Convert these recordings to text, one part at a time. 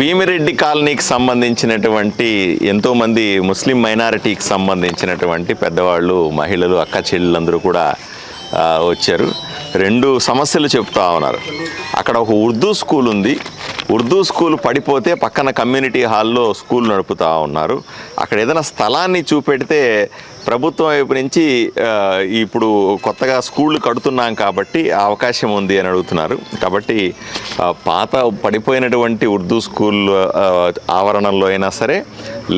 భీమిరెడ్డి కాలనీకి సంబంధించినటువంటి ఎంతోమంది ముస్లిం మైనారిటీకి సంబంధించినటువంటి పెద్దవాళ్ళు మహిళలు అక్క చెల్లెలందరూ కూడా వచ్చారు. రెండు సమస్యలు చెప్తా ఉన్నారు. అక్కడ ఒక ఉర్దూ స్కూల్ ఉంది. ఉర్దూ స్కూల్ పడిపోతే పక్కన కమ్యూనిటీ హాల్లో స్కూల్ నడుపుతా ఉన్నారు. అక్కడ ఏదైనా స్థలాన్ని చూపెడితే ప్రభుత్వం వైపు నుంచి ఇప్పుడు కొత్తగా స్కూళ్ళు కడుతున్నాం కాబట్టి అవకాశం ఉంది అని అడుగుతున్నారు. కాబట్టి పాత పడిపోయినటువంటి ఉర్దూ స్కూల్ ఆవరణలో ఆవరణంలో అయినా సరే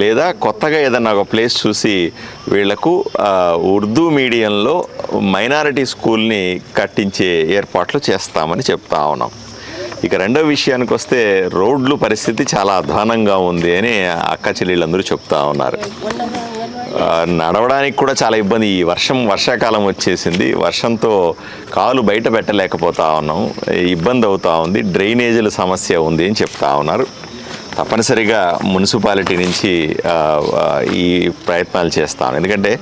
లేదా కొత్తగా ఏదైనా ఒక ప్లేస్ చూసి వీళ్ళకు ఉర్దూ మీడియంలో మైనారిటీ స్కూల్ని కట్టించే ఏర్పాట్లు చేస్తామని చెప్తా ఉన్నాం. ఇక రెండో విషయానికి వస్తే రోడ్లు పరిస్థితి చాలా అధ్వానంగా ఉంది అని అక్క చెల్లెళ్ళందరూ చెప్తా ఉన్నారు. నడవడానికి కూడా చాలా ఇబ్బంది. ఈ వర్షం వర్షాకాలం వచ్చేసింది. వర్షంతో కాలు బయట పెట్టలేకపోతా ఉన్నాం. ఇబ్బంది అవుతా ఉంది. డ్రైనేజీల సమస్య ఉంది అని చెప్తా ఉన్నారు. తప్పనిసరిగా మున్సిపాలిటీ నుంచి ఈ ప్రయత్నాలు చేస్తాం. ఎందుకంటే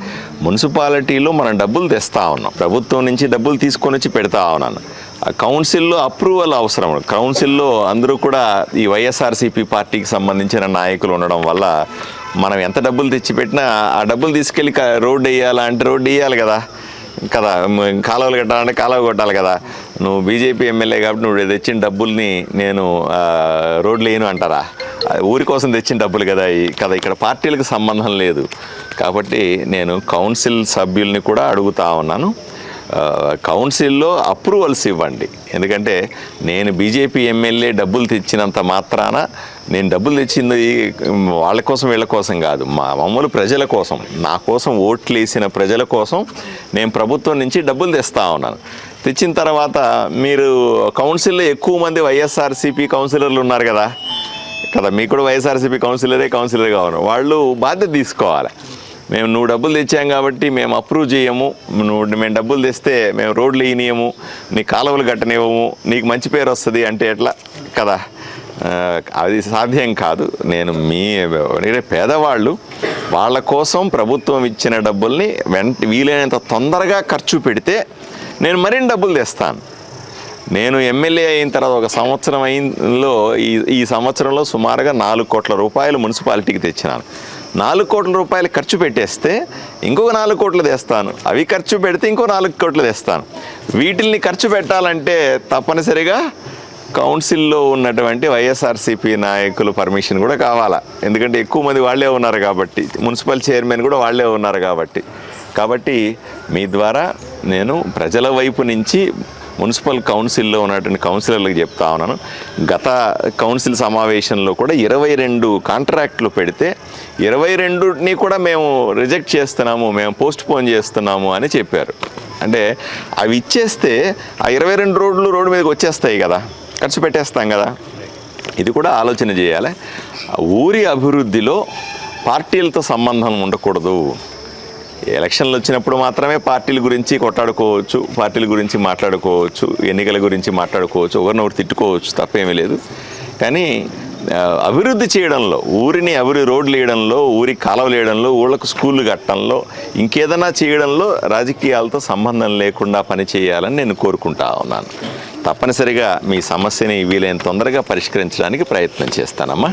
మున్సిపాలిటీలో మనం డబ్బులు తెస్తా ఉన్నాం. ప్రభుత్వం నుంచి డబ్బులు తీసుకొని వచ్చి పెడతా ఉన్నాను. కౌన్సిల్లో అప్రూవల్ అవసరం. కౌన్సిల్లో అందరూ కూడా ఈ వైఎస్ఆర్సీపీ పార్టీకి సంబంధించిన నాయకులు ఉండడం వల్ల మనం ఎంత డబ్బులు తెచ్చిపెట్టినా ఆ డబ్బులు తీసుకెళ్ళి రోడ్డు వేయాలా అంటే రోడ్డు వేయాలి కదా. కదా కాలువలు కట్టాలంటే కాలువ కొట్టాలి కదా. నువ్వు బీజేపీ ఎమ్మెల్యే కాబట్టి నువ్వు తెచ్చిన డబ్బుల్ని నేను రోడ్లు వేయను అంటారా? ఊరి కోసం తెచ్చిన డబ్బులు కదా ఈ కదా ఇక్కడ పార్టీలకు సంబంధం లేదు. కాబట్టి నేను కౌన్సిల్ సభ్యుల్ని కూడా అడుగుతా ఉన్నాను. కౌన్సిల్లో అప్రూవల్స్ ఇవ్వండి. ఎందుకంటే నేను బీజేపీ ఎమ్మెల్యే డబ్బులు తెచ్చినంత మాత్రాన నేను డబ్బులు తెచ్చింది వాళ్ళ కోసం వీళ్ళ కోసం కాదు. మా మామూలు ప్రజల కోసం నా కోసం ఓట్లు వేసిన ప్రజల కోసం నేను ప్రభుత్వం నుంచి డబ్బులు తెస్తా ఉన్నాను. తెచ్చిన తర్వాత మీరు కౌన్సిల్లో ఎక్కువ మంది వైఎస్ఆర్సీపీ కౌన్సిలర్లు ఉన్నారు కదా. కదా మీకు కూడా వైఎస్ఆర్సీపీ కౌన్సిలరే కౌన్సిలర్గా ఉన్నారు. వాళ్ళు బాధ్యత తీసుకోవాలి. మేము నువ్వు డబ్బులు తెచ్చాం కాబట్టి మేము అప్రూవ్ చేయము. నువ్వు మేము డబ్బులు తెస్తే మేము రోడ్లు వేయనీయము. నీ కాలువలు కట్టనివ్వము. నీకు మంచి పేరు వస్తుంది అంటే ఎట్లా? కదా? అది సాధ్యం కాదు. నేను మీ పేదవాళ్ళు వాళ్ళ కోసం ప్రభుత్వం ఇచ్చిన డబ్బుల్ని వెంట వీలైనంత తొందరగా ఖర్చు పెడితే నేను మరిన్ని డబ్బులు తెస్తాను. నేను ఎమ్మెల్యే అయిన తర్వాత ఒక సంవత్సరం అయినలో ఈ ఈ సంవత్సరంలో సుమారుగా నాలుగు కోట్ల రూపాయలు మున్సిపాలిటీకి తెచ్చినాను. నాలుగు కోట్ల రూపాయలు ఖర్చు పెట్టేస్తే ఇంకొక నాలుగు కోట్లు తెస్తాను. అవి ఖర్చు పెడితే ఇంకో నాలుగు కోట్లు తెస్తాను. వీటిల్ని ఖర్చు పెట్టాలంటే తప్పనిసరిగా కౌన్సిల్లో ఉన్నటువంటి వైఎస్ఆర్సీపీ నాయకులు పర్మిషన్ కూడా కావాలా? ఎందుకంటే ఎక్కువ మంది వాళ్ళే ఉన్నారు కాబట్టి మున్సిపల్ చైర్మన్ కూడా వాళ్ళే ఉన్నారు కాబట్టి. కాబట్టి మీ ద్వారా నేను ప్రజల వైపు నుంచి మున్సిపల్ కౌన్సిల్లో ఉన్నటువంటి కౌన్సిలర్లకు చెప్తా ఉన్నాను. గత కౌన్సిల్ సమావేశంలో కూడా ఇరవై రెండు కాంట్రాక్ట్లు పెడితే ఇరవై రెండుని కూడా మేము రిజెక్ట్ చేస్తున్నాము మేము పోస్ట్ పోన్ చేస్తున్నాము అని చెప్పారు. అంటే అవి ఇచ్చేస్తే ఆ ఇరవై రెండు రోడ్లు రోడ్డు మీదకి వచ్చేస్తాయి కదా ఖర్చు పెట్టేస్తాం కదా. ఇది కూడా ఆలోచన చేయాలి. ఊరి అభివృద్ధిలో పార్టీలతో సంబంధం ఉండకూడదు. ఎలక్షన్లు వచ్చినప్పుడు మాత్రమే పార్టీల గురించి కొట్లాడుకోవచ్చు పార్టీల గురించి మాట్లాడుకోవచ్చు ఎన్నికల గురించి మాట్లాడుకోవచ్చు ఒకరినొకరు తిట్టుకోవచ్చు తప్పేమీ లేదు. కానీ అభివృద్ధి చేయడంలో ఊరిని అభివృద్ధి రోడ్లు వేయడంలో ఊరి కాలువలు వేయడంలో ఊళ్ళకు స్కూళ్ళు కట్టడంలో ఇంకేదైనా చేయడంలో రాజకీయాలతో సంబంధం లేకుండా పని చేయాలని నేను కోరుకుంటా ఉన్నాను. తప్పనిసరిగా మీ సమస్యని వీలైన తొందరగా పరిష్కరించడానికి ప్రయత్నం చేస్తానమ్మా.